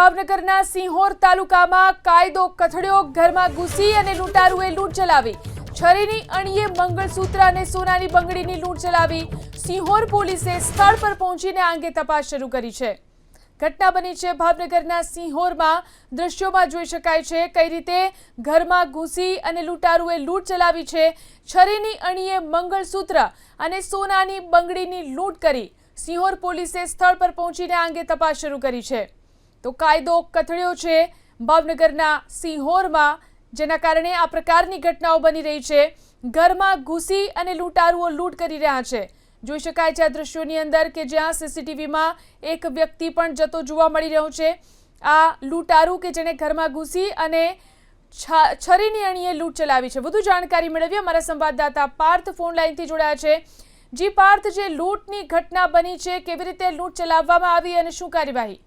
ભાવનગરના સિંહોર તાલુકામાં કાયદો કથળ્યો, ઘરમાં ઘૂસી અને લૂંટારુએ લૂંટ ચલાવી. છરીની અણીએ મંગળસૂત્ર અને સોનાની બંગડીની લૂંટ ચલાવી સિંહોર પોલીસે સ્થળ પર પહોંચીને આ અંગે તપાસ શરૂ કરી છે. ઘટના બની છે ભાવનગરના સિંહોરમાં. દ્રશ્યોમાં જોઈ શકાય છે કઈ રીતે ઘરમાં ઘૂસી અને લૂંટારુએ લૂંટ ચલાવી છે. છરીની અણીએ મંગળસૂત્ર અને સોનાની બંગડીની લૂંટ કરી સિંહોર પોલીસે સ્થળ પર પહોંચીને આ અંગે તપાસ શરૂ કરી છે. તો કાયદો કથળ્યો છે. ભાવનગરના સિંહોરમાં, જેના કારણે આ પ્રકારની ઘટનાઓ બની રહી છે. ઘરમાં ઘૂસી અને લૂંટારુઓ લૂંટ કરી રહ્યા છે. જોઈ શકાય છે આ દ્રશ્યોની અંદર કે જ્યાં સીસીટીવીમાં એક વ્યક્તિ પણ જતો જોવા મળી રહ્યો છે. આ લૂંટારુ કે જેણે ઘરમાં ઘૂસી અને છરીની અણીએ લૂંટ ચલાવી છે. વધુ જાણકારી મેળવીએ અમારા સંવાદદાતા પાર્થ ફોન લાઈનથી જોડાયા છે. જી પાર્થ, જે લૂંટની ઘટના બની છે, કેવી રીતે લૂંટ ચલાવવામાં આવી અને શું કાર્યવાહી?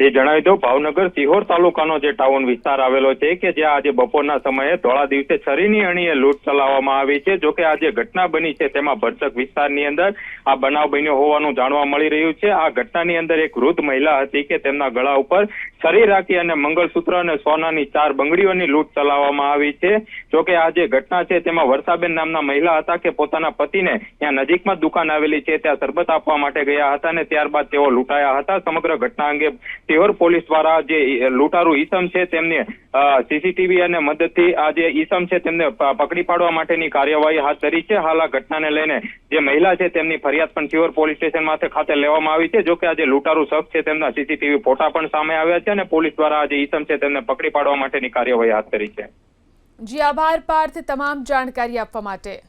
એ જણાવી દઉં, ભાવનગર સિહોર તાલુકાનો જે ટાઉન વિસ્તાર આવેલો છે કે જ્યાં આજે બપોરના સમયે ધોળા દિવસે છરીની અણીએ લૂંટ ચલાવવામાં આવી છે. જોકે આ જે ઘટના બની છે તેમાં ભરચક વિસ્તારની અંદર આ બનાવ બન્યો હોવાનું જાણવા મળી રહ્યું છે. આ ઘટનાની અંદર એક વૃદ્ધ મહિલા હતી કે તેમના ગળા ઉપર છરી રાખી અને મંગળસૂત્ર અને સોનાની ચાર બંગડીઓની લૂંટ ચલાવવામાં આવી છે. જોકે આ જે ઘટના છે, તેમાં વર્ષાબેન નામના મહિલા હતા કે પોતાના પતિને ત્યાં નજીકમાં દુકાન આવેલી છે, ત્યાં શરબત આપવા માટે ગયા હતા અને ત્યારબાદ તેઓ લૂંટાયા હતા. સમગ્ર ઘટના અંગે તેઓર પોલીસ દ્વારા જે લૂંટારૂ ઈસમ છે, તેમને સીસીટીવી અને મદદથી આ જે ઈસમ છે, તેમને પકડી પાડવા માટેની કાર્યવાહી હાથ ધરી છે. હાલ આ ઘટનાને લઈને જે મહિલા છે, તેમની ફરિયાદ પણ સિહોર પોલીસ સ્ટેશન માથે ખાતે લેવામાં આવી છે. જોકે આ જે લૂંટારૂ શખ્સ છે, તેમના સીસીટીવી ફોટા પણ સામે આવ્યા છે. અને પોલીસ દ્વારા જે ઈસમ છે તેમને પકડી પાડવા માટેની કાર્યવાહી હાથ ધરી છે. જી, આભાર, પાર્થ. તમામ જાણકારી આપવા માટે.